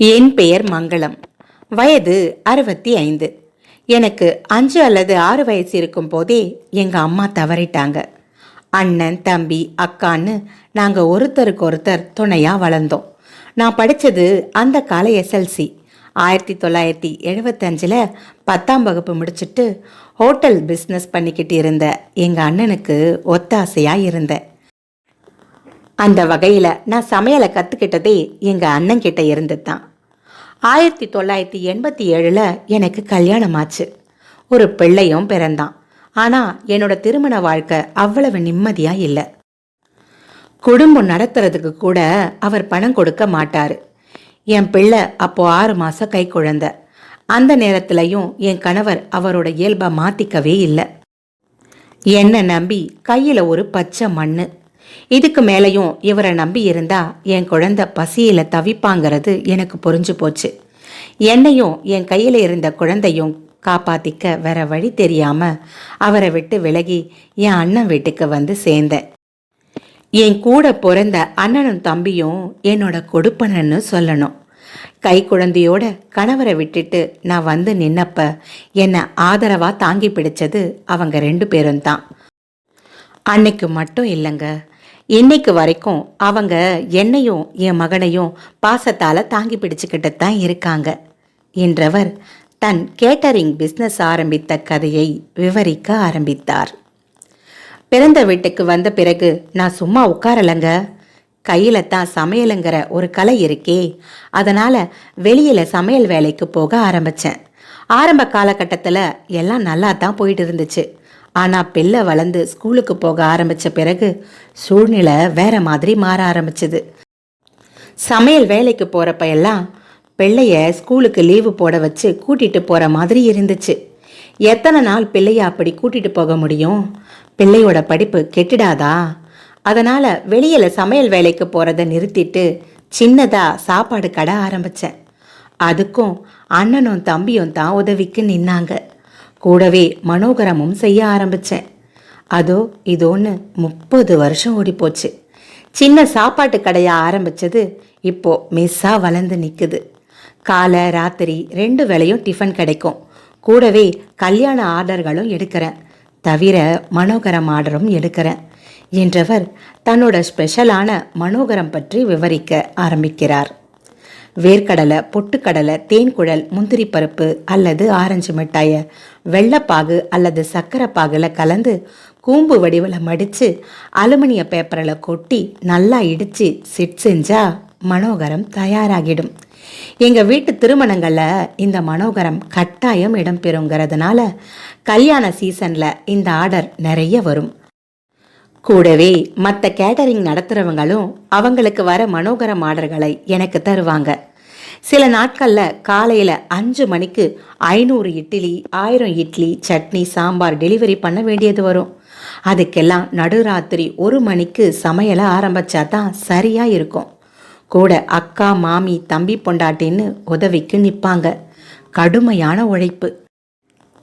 என் பெயர் மங்களம். வயது அறுபத்தி ஐந்து. எனக்கு அஞ்சு அல்லது ஆறு வயசு இருக்கும் போதே எங்கள் அம்மா தவறிட்டாங்க. அண்ணன் தம்பி அக்கான்னு நாங்கள் ஒருத்தருக்கு ஒருத்தர் துணையாக வளர்ந்தோம். நான் படித்தது அந்த கால எஸ்எல்சி ஆயிரத்தி தொள்ளாயிரத்தி எழுபத்தஞ்சில் பத்தாம் வகுப்பு முடிச்சுட்டு ஹோட்டல் பிஸ்னஸ் பண்ணிக்கிட்டு இருந்த எங்கள் அண்ணனுக்கு ஒத்தாசையாக இருந்தேன். அந்த வகையில் நான் சமையலை கற்றுக்கிட்டதே எங்கள் அண்ணன் கிட்ட இருந்து தான் ஆயிரத்தி தொள்ளாயிரத்தி எண்பத்தி ஏழில் எனக்கு கல்யாணம் ஆச்சு ஒரு பிள்ளையும் பிறந்தான். ஆனால் என்னோட திருமண வாழ்க்கை அவ்வளவு நிம்மதியாக இல்லை. குடும்பம் நடத்துறதுக்கு கூட அவர் பணம் கொடுக்க மாட்டார். என் பிள்ளை அப்போ ஆறு மாதம் கை குழந்த. அந்த நேரத்திலையும் என் கணவர் அவரோட இயல்பை மாற்றிக்கவே இல்லை. என்னை நம்பி கையில் ஒரு பச்சை மண்ணு இதுக்கு மேலையும் இவரை நம்பி இருந்தா என் குழந்தை பசியில தவிப்பாங்கிறது எனக்கு புரிஞ்சு போச்சு. என்னையும் என் கையில் இருந்த குழந்தையும் காப்பாத்திக்க வேற வழி தெரியாம அவரை விட்டு விலகி என் அண்ணன் வீட்டுக்கு வந்து சேர்ந்தேன். என் கூட பிறந்த அண்ணனும் தம்பியும் என்னோட கொடுப்பனன்னு சொல்லணும். கை குழந்தையோட கணவரை விட்டுட்டு நான் வந்து நின்னப்ப என்னை ஆதரவா தாங்கி பிடிச்சது அவங்க ரெண்டு பேரும் தான். அன்னைக்கு மட்டும் இல்லைங்க இன்னைக்கு வரைக்கும் அவங்க என்னையும் என் மகனையும் பாசத்தால தாங்கி பிடிச்சுக்கிட்டு தான் இருக்காங்க. என்றவர் தன் கேட்டரிங் பிஸ்னஸ் ஆரம்பித்த கதையை விவரிக்க ஆரம்பித்தார். பிறந்த வீட்டுக்கு வந்த பிறகு நான் சும்மா உட்காரலங்க. கையில தான் சமையலுங்கிற ஒரு கலை இருக்கே. அதனால வெளியில சமையல் வேலைக்கு போக ஆரம்பிச்சேன். ஆரம்ப காலகட்டத்தில் எல்லாம் நல்லா தான் போயிட்டு இருந்துச்சு. ஆனால் பிள்ளை வளர்ந்து ஸ்கூலுக்கு போக ஆரம்பித்த பிறகு சூழ்நிலை வேற மாதிரி மாற ஆரம்பிச்சது. சமையல் வேலைக்கு போகிறப்ப எல்லாம் பிள்ளைய ஸ்கூலுக்கு லீவு போட வச்சு கூட்டிகிட்டு போகிற மாதிரி இருந்துச்சு. எத்தனை நாள் பிள்ளைய அப்படி கூட்டிகிட்டு போக முடியும்? பிள்ளையோட படிப்பு கெட்டிடாதா? அதனால் வெளியில் சமையல் வேலைக்கு போகிறத நிறுத்திட்டு சின்னதாக சாப்பாடு கடை ஆரம்பித்தேன் அதுக்கும் அண்ணனும் தம்பியும் தான் உதவிக்கு நின்னாங்க. கூடவே மனோகரமும் செய்ய ஆரம்பித்தேன் அதோ இதோன்னு முப்பது வருஷம் ஓடிப்போச்சு. சின்ன சாப்பாட்டு கடையை ஆரம்பித்தது இப்போ மெஸ்ஸாக வளர்ந்து நிற்குது காலை ராத்திரி ரெண்டு வேளையும் டிஃபன் கிடைக்கும். கூடவே கல்யாண ஆர்டர்களும் எடுக்கிறேன். தவிர மனோகரம் ஆர்டரும் எடுக்கிறேன். என்றவர் தன்னோட ஸ்பெஷலான மனோகரம் பற்றி விவரிக்க ஆரம்பிக்கிறார். வேர்க்கடலை பொட்டுக்கடலை தேன்குழல் முந்திரி பருப்பு அல்லது ஆரஞ்சு மிட்டாயை வெள்ளைப்பாகு அல்லது சர்க்கரை பாகில் கலந்து கூம்பு வடிவில் மடித்து அலுமினிய பேப்பரில் கொட்டி நல்லா இடித்து செட் செஞ்சால் மனோகரம் தயாராகிடும். எங்கள் வீட்டு திருமணங்களில் இந்த மனோகரம் கட்டாயம் இடம்பெறுங்கிறதுனால கல்யாண சீசனில் இந்த ஆர்டர் நிறைய வரும். கூடவே மற்ற கேட்டரிங் நடத்துகிறவங்களும் அவங்களுக்கு வர மனோகரம் ஆர்டர்களை எனக்கு தருவாங்க. சில நாட்களில் காலையில் அஞ்சு மணிக்கு ஐநூறு இட்லி ஆயிரம் இட்லி சட்னி சாம்பார் டெலிவரி பண்ண வேண்டியது வரும். அதுக்கெல்லாம் நடுராத்திரி ஒரு மணிக்கு சமையலை ஆரம்பிச்சா தான் சரியாக இருக்கும். கூட அக்கா மாமி தம்பி பொண்டாட்டின்னு உதவிக்கு நிற்பாங்க கடுமையான உழைப்பு.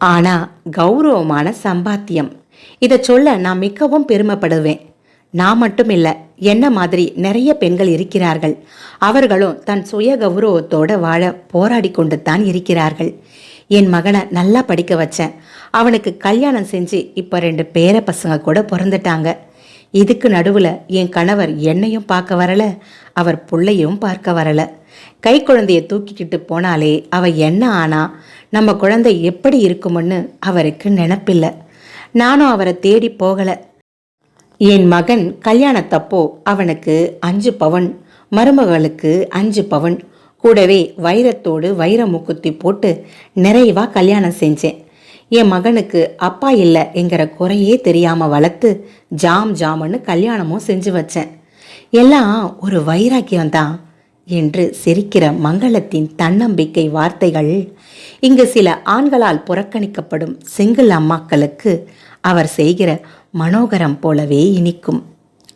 ஆனால் கௌரவமான சம்பாத்தியம். இதை சொல்ல நான் மிகவும் பெருமைப்படுவேன். நான் மட்டும் இல்லை என்ன மாதிரி நிறைய பெண்கள் இருக்கிறார்கள். அவர்களும் தன் சுய கௌரவத்தோட வாழ போராடி கொண்டு தான் இருக்கிறார்கள். என் மகனை நல்லா படிக்க வச்சேன். அவனுக்கு கல்யாணம் செஞ்சு இப்போ ரெண்டு பேர பசங்க கூட பிறந்துட்டாங்க. இதுக்கு நடுவில் என் கணவர் என்னையும் பார்க்க வரல அவர் பிள்ளையும் பார்க்க வரல. கை குழந்தைய தூக்கிக்கிட்டு போனாலே அவ என்ன ஆனா நம்ம குழந்தை எப்படி இருக்கும்னு அவருக்கு நினப்பில்லை. நானும் அவரை தேடி போகலை. என் மகன் கல்யாணத்தப்போ அவனுக்கு அஞ்சு பவன் மருமகளுக்கு அஞ்சு பவன். கூடவே வைரத்தோடு வைர முக்குத்தி போட்டு நிறைவா கல்யாணம் செஞ்சேன். என் மகனுக்கு அப்பா இல்லை என்கிற குறையே தெரியாம வளர்த்து ஜாம் ஜாம்னு கல்யாணமும் செஞ்சு வச்சேன். எல்லாம் ஒரு வைராக்கியம்தான். என்று சிரிக்கிற மங்களத்தின் தன்னம்பிக்கை வார்த்தைகள் இங்கு சில ஆண்களால் புறக்கணிக்கப்படும் சிங்கிள் அம்மாக்களுக்கு அவர் செய்கிற மனோகரம் போலவே இனிக்கும்.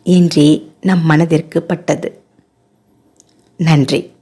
என்றே நம் மனதிற்கு பட்டது. நன்றி.